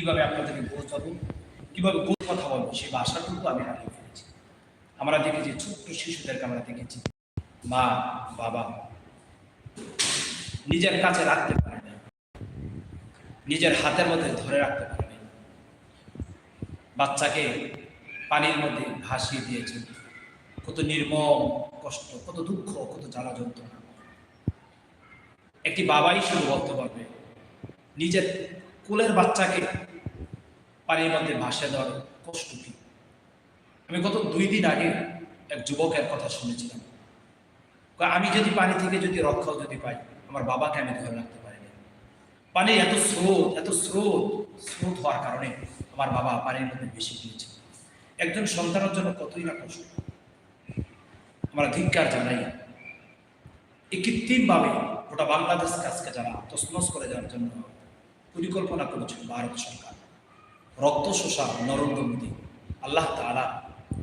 কীভাবে আপনাদেরকে বোঝাবো কীভাবে কোন কথা বলব? সেই ভাষাটুকু আমি হারিয়ে ফেলেছি। আমরা দেখেছি ছোট্ট শিশুদেরকে আমরা দেখেছি। মা, বাবা, নিজের কাছে রাখতে পারে না নিজের হাতের মধ্যে ধরে রাখতে পারে না বাচ্চাকে পানির মধ্যে ভাসিয়ে দিয়েছে। কত নির্মম কষ্ট, কত দুঃখ, কত জ্বালা যন্ত্রণা। একটি বাবাই শুধু বলতে পারবে, নিজের কোলের বাচ্চাকে পানির মধ্যে ভাসে দেওয়ার কষ্ট কি? আমি গত দুই দিন আগে এক যুবকের কথা শুনেছিলাম। আমি যদি পানি থেকে যদি রক্ষাও যদি পাই, আমার বাবাকে আমি ধরে রাখতে পারি না পানির এত স্রোত এত স্রোত স্রোত হওয়ার কারণে আমার বাবা পানির মধ্যে বেশি গিয়েছে। একজন সন্তানের জন্য কতই না কষ্ট। আমরা ধিক্কার জানাই। এই কৃত্রিমভাবে গোটা বাংলাদেশকে আজকে যারা তসমস করে যাওয়ার জন্য পরিকল্পনা করেছিল ভারত সরকার। রক্ত শোষা মোদী আল্লাহ তাআলা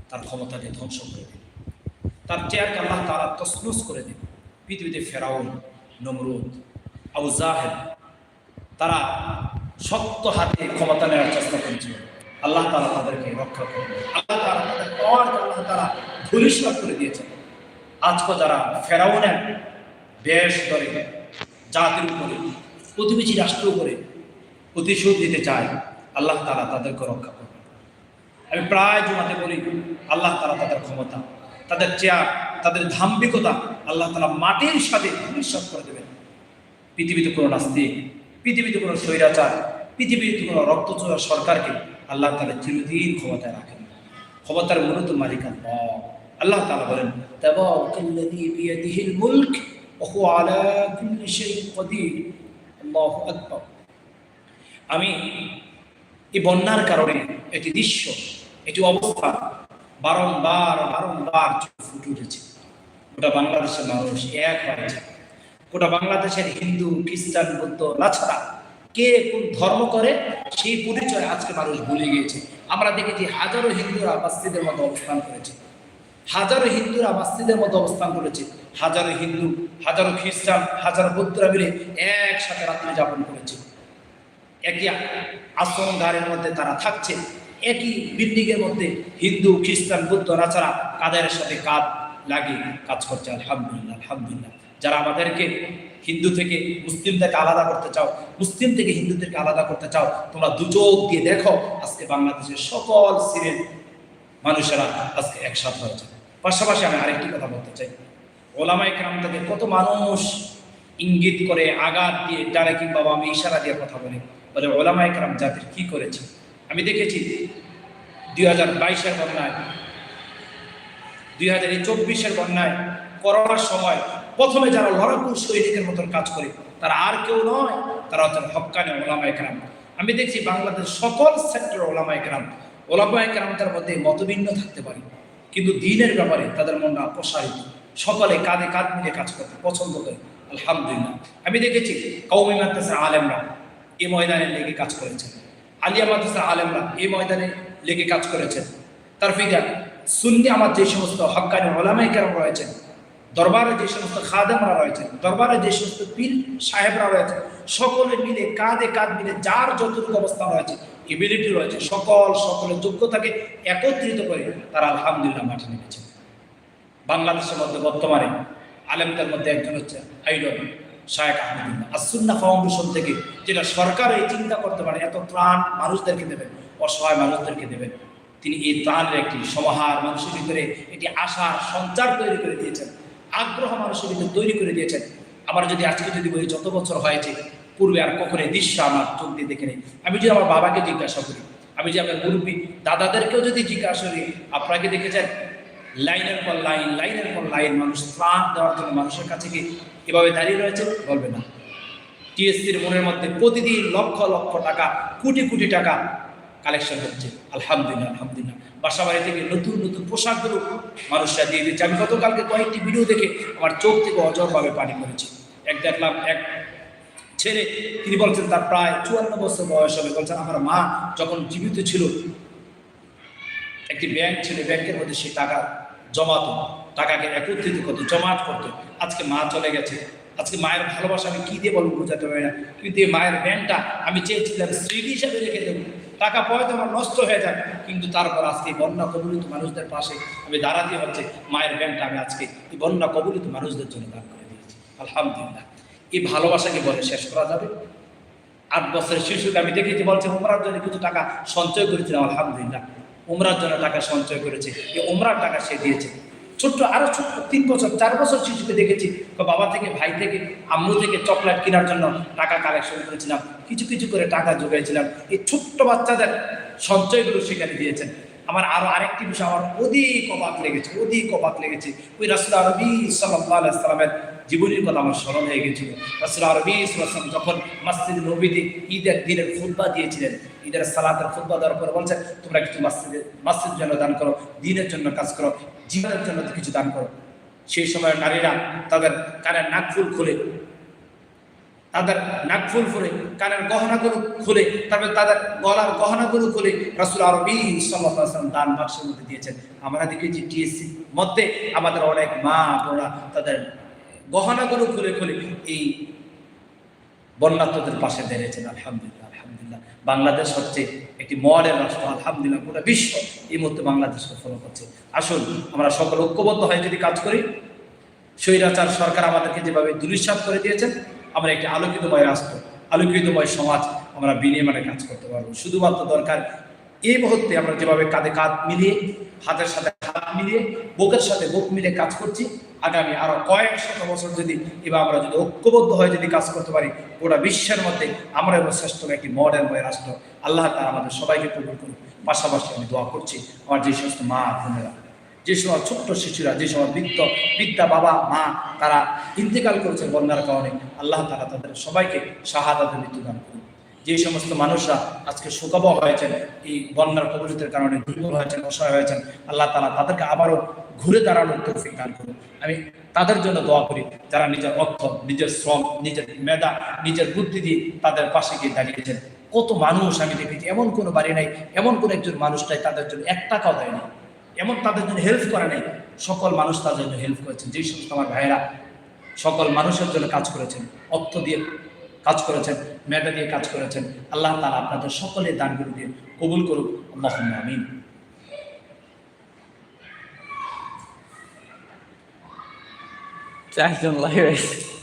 তার ক্ষমতাকে ধ্বংস করে দিন তার চেয়ারকে আল্লাহ তাআলা তসমস করে দিন পৃথিবীতে ফেরাউন, নমরুদ, আবু জাহেদ তারা শক্ত হাতে ক্ষমতা নেওয়ার চেষ্টা করেছিল। আল্লাহ তাআলা তাদেরকে রক্ষা করবে আল্লাহ তাআলা তাদের পাওয়ারকে আল্লাহ ধূলিসাৎ করে দিয়েছেন। আজকে যারা ফেরাউনের বেশ ধরে, জাতির উপরে, প্রতিবেশী রাষ্ট্র উপরে প্রতিশোধ দিতে চায় আল্লাহ তাআলা তাদেরকে রক্ষা করবে আমি প্রায় জমাতে বলি, আল্লাহ তাআলা তাদের ক্ষমতা, তাদের চেয়ার, তাদের ধাম্বিকতা আল্লাহ তাআলা মাটির সাথে ধূলিসাৎ করে দেবেন। পৃথিবীতে কোনো নাস্তিক, পৃথিবীতে কোনো স্বৈরাচার, পৃথিবীতে কোনো রক্তচোরা সরকারকে আল্লাহ তালা চিরদিন ক্ষমতায় রাখেন। ক্ষমতার মূলত মালিক আল্লাহ আল্লাহ তালা বলেন আমি এই বন্যার কারণে একটি দৃশ্য একটি অবস্থা বারংবার বারংবার ফুটে উঠেছে। গোটা বাংলাদেশের মানুষ এক হয়েছে গোটা বাংলাদেশের হিন্দু, খ্রিস্টান, বৌদ্ধ নাছাড়া কে কোন ধর্ম করে, সেই পরিচয় আজকে মানুষ ভুলে গিয়েছে। আমরা দেখেছি হাজারো হিন্দুরা মসজিদের মতো অবস্থান করেছে। হাজারো হিন্দুরা মসজিদের মতো অবস্থান করেছে। হাজারো হিন্দু, হাজারো খ্রিস্টান, হাজারো বৌদ্ধরা মিলে একসাথে রাত্রি যাপন করেছে। একই আশ্রম ঘরের মধ্যে তারা থাকছে, একই বিল্ডিংয়ের মধ্যে হিন্দু, খ্রিস্টান, বৌদ্ধ নাছাড়া কাদের সাথে কাঁধ লাগিয়ে কাজ করছে, আলহামদুলিল্লাহ আলহামদুলিল্লাহ। যারা আমাদেরকে হিন্দু থেকে মুসলিম থেকে আলাদা করতে চাও, মুসলিম থেকে হিন্দু থেকে আলাদা করতে চাও, তোমরা দুচোখ দিয়ে দেখো, আজকে বাংলাদেশের সকল সিরিয়াল মানুষেরা আজকে একসাথে হয়েছে। পাশাপাশি আমি আরেকটি কথা বলতে চাই। ওলামাই কাম থেকে কত মানুষ ইঙ্গিত করে, আঘাত দিয়ে ডারে কিংবা আমি ইশারা দিয়ে কথা বলি। বলে ওলামাই কালাম জাতির কি করেছে? আমি দেখেছি দুই হাজার বাইশের বন্যায়, দুই হাজার চব্বিশের বন্যায় করোনার সময় প্রথমে যারা লড়াকু সৈনিকের মতন কাজ করে, তারা আর কেউ নয়, তারা হচ্ছেন হক্কানি ওলামাই কালাম আমি দেখছি বাংলাদেশ সকল সেক্টর ওলামাই কালাম ওলামাই কালামটার মধ্যে মতভিন্ন থাকতে পারে, কিন্তু দিনের ব্যাপারে তাদের মনটা প্রসারিত। সকলে কাঁধে কাঁধ মিলে কাজ করতে পছন্দ করে, আলহামদুলিল্লাহ। আমি দেখেছি কৌমি মাদ্রাসার আলেমরা এই ময়দানে লেগে কাজ করেছেন। আলিয়া মাদ্রাসার আলেমরা এ ময়দানে লেগে কাজ করেছেন। তার ফিগার সুন্নি আমার যে সমস্ত হক্কানি ওলামাই রয়েছেন, দরবারে যে সমস্ত খাদেমরা রয়েছেন, দরবারে যে সমস্ত পীর সাহেবরা রয়েছেন, সকলে মিলে কাঁধে কাঁধ মিলে যার যতটুকু অবস্থা রয়েছে এবিলিটি রয়েছে, সকল সকলের যোগ্যতাকে একত্রিত করে তারা আলহামদুলিল্লাহ মাঠে নেমেছে। বাংলাদেশের মধ্যে বর্তমানে আলেমদের মধ্যে একজন হচ্ছে আইডল শায়েক আহমদুল্লাহ আসুন্না ফাউন্ডেশন থেকে, যেটা সরকার এই চিন্তা করতে পারে, এত ত্রাণ মানুষদেরকে দেবেন, অসহায় মানুষদেরকে দেবেন। তিনি এই ত্রাণের একটি সমাহার মানুষের ভিতরে, একটি আশার সঞ্চার তৈরি করে দিয়েছেন, আগ্রহ মানুষের ভিতরে তৈরি করে দিয়েছেন। আমার যদি আজকে যদি বলি, যত বছর হয়েছে, পূর্বে আর কখনো দৃশ্য আমার চোখ দিয়ে দেখে নেই। আমি যদি আমার বাবাকে জিজ্ঞাসা করি, আমি যে আমার মুরব্বী দাদাদেরকেও যদি জিজ্ঞাসা করি আপনাকে দেখেছেন? লাইনের পর লাইন, লাইনের পর লাইন, মানুষ ত্রাণ দেওয়ার জন্য মানুষের কাছে কি এভাবে দাঁড়িয়ে রয়েছে? বলবে না। টিএসসির মনের মধ্যে প্রতিদিন লক্ষ লক্ষ টাকা, কোটি কোটি টাকা কালেকশন হচ্ছে। আলহামদুলিল্লাহ আলহামদুলিল্লাহ। বাসা বাড়ি থেকে নতুন নতুন পোশাকগুলো মানুষরা দিয়ে দিচ্ছে। আমি গতকালকে কয়েকটি ভিডিও দেখে আমার চোখ থেকে অজরভাবে পানি পড়েছে। এক দেখলাম এক ছেলে, তিনি বলছেন, তার প্রায় চুয়ান্ন বছর বয়স হবে। বলছেন, আমার মা যখন জীবিত ছিল একটি ব্যাংক ছিল ব্যাংকের মধ্যে সে টাকা জমাতো। টাকাকে একত্রিত করতো, জমাট করতো। আজকে মা চলে গেছে। আজকে মায়ের ভালোবাসা আমি কি দিয়ে বলব বোঝাতে পারি না। কিন্তু এই মায়ের ব্যান্ডটা আমি চেয়েছিলাম স্মৃতি হিসাবে রেখে দেবো। টাকা পয়সা আমার নষ্ট হয়ে যাবে কিন্তু তারপর আজকে বন্যা কবলিত মানুষদের পাশে আমি দাঁড়াতে হচ্ছে। মায়ের ব্যাংকটা আমি আজকে এই বন্যা কবলিত মানুষদের জন্য দান করে দিয়েছি। আলহামদুলিল্লাহ। এই ভালোবাসাকে বলে শেষ করা যাবে। আট বছরের শিশুকে আমি দেখেছি, বলছে উমরার জন্য কিছু টাকা সঞ্চয় করেছিলাম। আলহামদুলিল্লাহ। উমরার জন্য টাকা সঞ্চয় করেছে। এই উমরার টাকা সে দিয়েছে। ছোট্ট আরও ছোট্ট তিন বছর, চার বছর শিশুকে দেখেছি বাবা থেকে, ভাই থেকে, আম্মু থেকে চকলেট কেনার জন্য টাকা কালেকশন করেছিলাম। কিছু কিছু করে টাকা জোগাইছিলাম। এই ছোট্ট বাচ্চাদের সঞ্চয়গুলো সেখানে দিয়েছেন। আমার আরও আরেকটি বিষয়, আমার অধিক অবাক লেগেছে, অধিক অবাক লেগেছে। ওই রাসুল আরবি সাল্লাহ সাল্লামের জীবনীর কথা আমার স্মরণ হয়ে গেছিল। রাসুল আরবি যখন মসজিদ নবীতে ঈদের দিনের ফুটবা দিয়েছিলেন, ঈদের সালাতের ফুটবা দেওয়ার পরে বলছেন, তোমরা কিছু মসজিদে মসজিদ জন্য দান করো, দিনের জন্য কাজ করো, জীবনের জন্য কিছু দান করো। সেই সময় নারীরা তাদের কানের নাক ফুল খুলে, তাদের নাক ফুল ফুলে কানের গহনাগুলো খুলে, তারপরে তাদের গলার গহনাগুলো খুলে রাসুল আরবি দান বাক্সের মধ্যে দিয়েছেন। আমরা দেখেছি টিএসসি মধ্যে আমাদের অনেক মা বোনা তাদের গহনাগুলো খুলে খুলে এই বন্যাত্মদের পাশে দাঁড়িয়েছেন, আলহামদুলিল্লাহ আলহামদুলিল্লাহ। বাংলাদেশ হচ্ছে একটি মডেল রাষ্ট্র, আলহামদুলিল্লাহ, গোটা বিশ্ব এই মুহূর্তে বাংলাদেশকে ফলো করছে। আসুন, আমরা সকল ঐক্যবদ্ধ হয়ে যদি কাজ করি, স্বৈরাচার সরকার আমাদেরকে যেভাবে দুলিশ্বাস করে দিয়েছেন, আমরা একটি আলোকিতময় রাষ্ট্র, আলোকিতময় সমাজ আমরা বিনিময়ে কাজ করতে পারব। শুধুমাত্র দরকার, এই মুহূর্তে আমরা যেভাবে কাঁধে কাঁধ মিলিয়ে, হাতের সাথে হাত মিলিয়ে, বুকের সাথে বুক মিলিয়ে কাজ করছি আগামী আরও কয়েক শত বছর যদি এবার আমরা যদি ঐক্যবদ্ধ হয়ে যদি কাজ করতে পারি, গোটা বিশ্বের মধ্যে আমরা এবার শ্রেষ্ঠ একটি মডেলময় রাষ্ট্র, আল্লাহ তারা আমাদের সবাইকে কবুল করুন পাশাপাশি আমি দোয়া করছি আমার যে সমস্ত মা, বোনেরা, যে সময় ছোট্ট শিশুরা, যে সময় বৃদ্ধ, বৃদ্ধা বাবা, মা, তারা ইন্তেকাল করেছে বন্যার কারণে, আল্লাহ তারা তাদের সবাইকে শাহাদাতে মৃত্যুদান করুন যে সমস্ত মানুষরা আজকে শোকাবহ হয়েছেন, এই বন্যার কবলিতের কারণে দুর্বল হয়েছেন, অসহায় হয়েছেন, আল্লাহ তালা তাদেরকে আবারও ঘুরে দাঁড়ানোর তৌফিক দান করুন। আমি তাদের জন্য দোয়া করি, যারা নিজের অর্থ, নিজের শ্রম, নিজের মেধা, নিজের বুদ্ধি দিয়ে তাদের পাশে গিয়ে দাঁড়িয়েছেন। কত মানুষ আমি দেখেছি, এমন কোনো বাড়ি নাই, এমন কোনো একজন মানুষটাই তাদের জন্য এক টাকাও দেয়নি এমন তাদের জন্য হেল্প করে নাই, সকল মানুষ তাদের জন্য হেল্প করেছেন। যেই সমস্ত আমার ভাইয়েরা সকল মানুষের জন্য কাজ করেছেন, অর্থ দিয়ে কাজ করেছেন, মেয়েটা দিয়ে কাজ করেছেন। আল্লাহ তালা আপনাদের সকলের দানগুলো দিয়ে কবুল করুক। আল্লাহ আমিন। চারজন লাইভ